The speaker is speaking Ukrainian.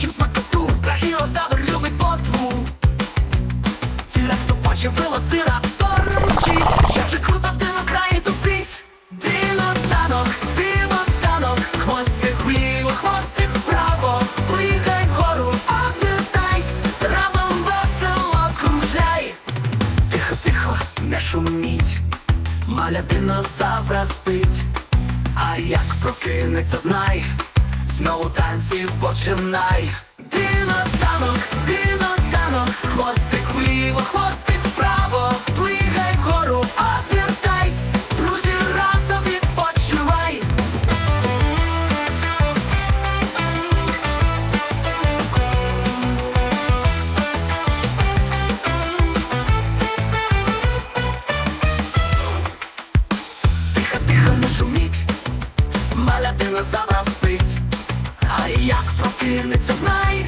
Вічик смакоту, брахіозавр любить потву Цирак стопоче велоцира, торчить Як же круто в краї тусить? Динотанок, динотанок Хвостик вліво, хвостик вправо. Плигай гору, облітай Разом весело кружляй. Тихо, тихо, не шуміть. Маля динозавра спить. А як прокинеться, знай знову танці починай. Динотанок, динотанок, хвостик вліво, хвостик вправо, плигай вгору, обертайсь, друзі, разом відпочивай. Тихо, тихо, не шуміть, маля динозавра а як прокинеться, знай.